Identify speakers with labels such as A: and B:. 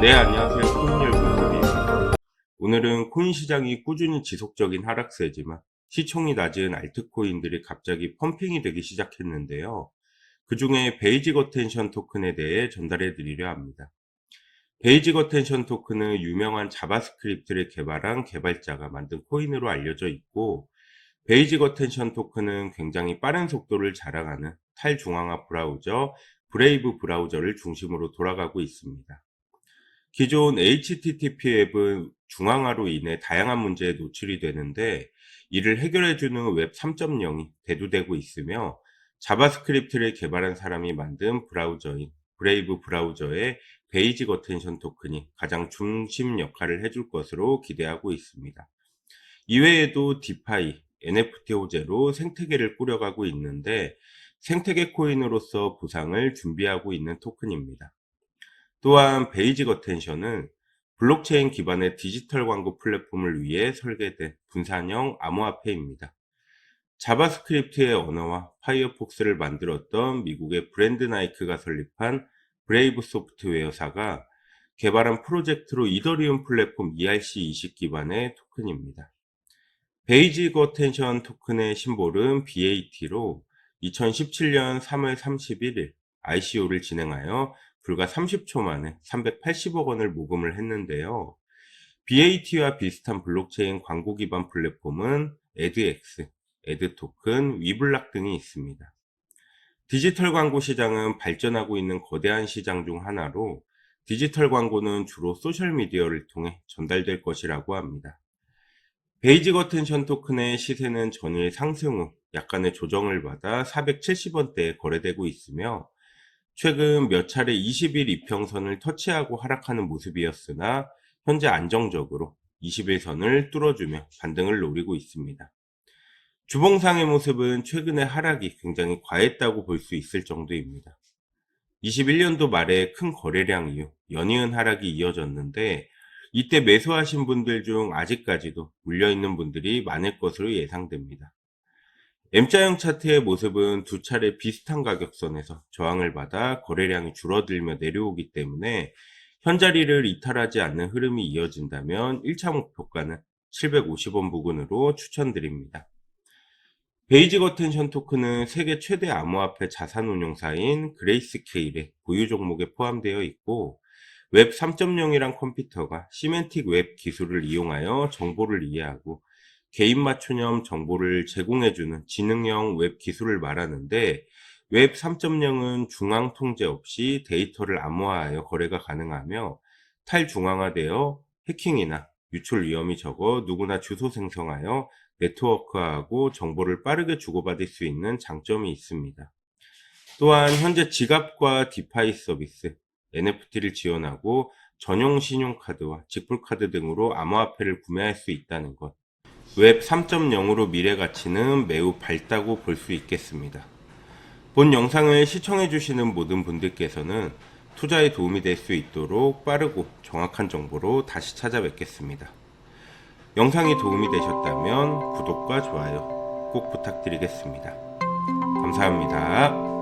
A: 네, 안녕하세요. 코인열 분석입니다. 오늘은 코인 시장이 꾸준히 지속적인 하락세지만 시총이 낮은 알트코인들이 갑자기 펌핑이 되기 시작했는데요. 그 중에 베이직 어텐션 토큰에 대해 전달해 드리려 합니다. 베이직 어텐션 토큰은 유명한 자바스크립트를 개발한 개발자가 만든 코인으로 알려져 있고, 베이직 어텐션 토큰은 굉장히 빠른 속도를 자랑하는 탈중앙화 브라우저 브레이브 브라우저를 중심으로 돌아가고 있습니다. 기존 HTTP 앱은 중앙화로 인해 다양한 문제에 노출이 되는데 이를 해결해주는 웹 3.0이 대두되고 있으며 자바스크립트를 개발한 사람이 만든 브라우저인 브레이브 브라우저의 베이직 어텐션 토큰이 가장 중심 역할을 해줄 것으로 기대하고 있습니다. 이외에도 디파이, NFT 호재로 생태계를 꾸려가고 있는데 생태계 코인으로서 부상을 준비하고 있는 토큰입니다. 또한 베이직 어텐션은 블록체인 기반의 디지털 광고 플랫폼을 위해 설계된 분산형 암호화폐입니다. 자바스크립트의 언어와 파이어폭스를 만들었던 미국의 브랜드 나이크가 설립한 브레이브 소프트웨어사가 개발한 프로젝트로 이더리움 플랫폼 ERC20 기반의 토큰입니다. 베이직 어텐션 토큰의 심볼은 BAT로 2017년 3월 31일 ICO를 진행하여 불과 30초 만에 380억 원을 모금을 했는데요. BAT와 비슷한 블록체인 광고 기반 플랫폼은 에드엑스, 에드토큰, 위블락 등이 있습니다. 디지털 광고 시장은 발전하고 있는 거대한 시장 중 하나로 디지털 광고는 주로 소셜미디어를 통해 전달될 것이라고 합니다. 베이직 어텐션 토큰의 시세는 전일 상승 후 약간의 조정을 받아 470원대에 거래되고 있으며 최근 몇 차례 20일 이평선을 터치하고 하락하는 모습이었으나 현재 안정적으로 21선을 뚫어주며 반등을 노리고 있습니다. 주봉상의 모습은 최근의 하락이 굉장히 과했다고 볼 수 있을 정도입니다. 21년도 말에 큰 거래량 이후 연이은 하락이 이어졌는데 이때 매수하신 분들 중 아직까지도 물려있는 분들이 많을 것으로 예상됩니다. M자형 차트의 모습은 두 차례 비슷한 가격선에서 저항을 받아 거래량이 줄어들며 내려오기 때문에 현자리를 이탈하지 않는 흐름이 이어진다면 1차 목표가는 750원 부근으로 추천드립니다. 베이직 어텐션 토큰은 세계 최대 암호화폐 자산운용사인 그레이스케일의 보유 종목에 포함되어 있고 웹 3.0이란 컴퓨터가 시멘틱 웹 기술을 이용하여 정보를 이해하고 개인 맞춤형 정보를 제공해주는 지능형 웹 기술을 말하는데 웹 3.0은 중앙 통제 없이 데이터를 암호화하여 거래가 가능하며 탈중앙화되어 해킹이나 유출 위험이 적어 누구나 주소 생성하여 네트워크하고 정보를 빠르게 주고받을 수 있는 장점이 있습니다. 또한 현재 지갑과 디파이 서비스, NFT를 지원하고 전용 신용카드와 직불카드 등으로 암호화폐를 구매할 수 있다는 것. 웹 3.0으로 미래 가치는 매우 밝다고 볼 수 있겠습니다. 본 영상을 시청해주시는 모든 분들께서는 투자에 도움이 될 수 있도록 빠르고 정확한 정보로 다시 찾아뵙겠습니다. 영상이 도움이 되셨다면 구독과 좋아요 꼭 부탁드리겠습니다. 감사합니다.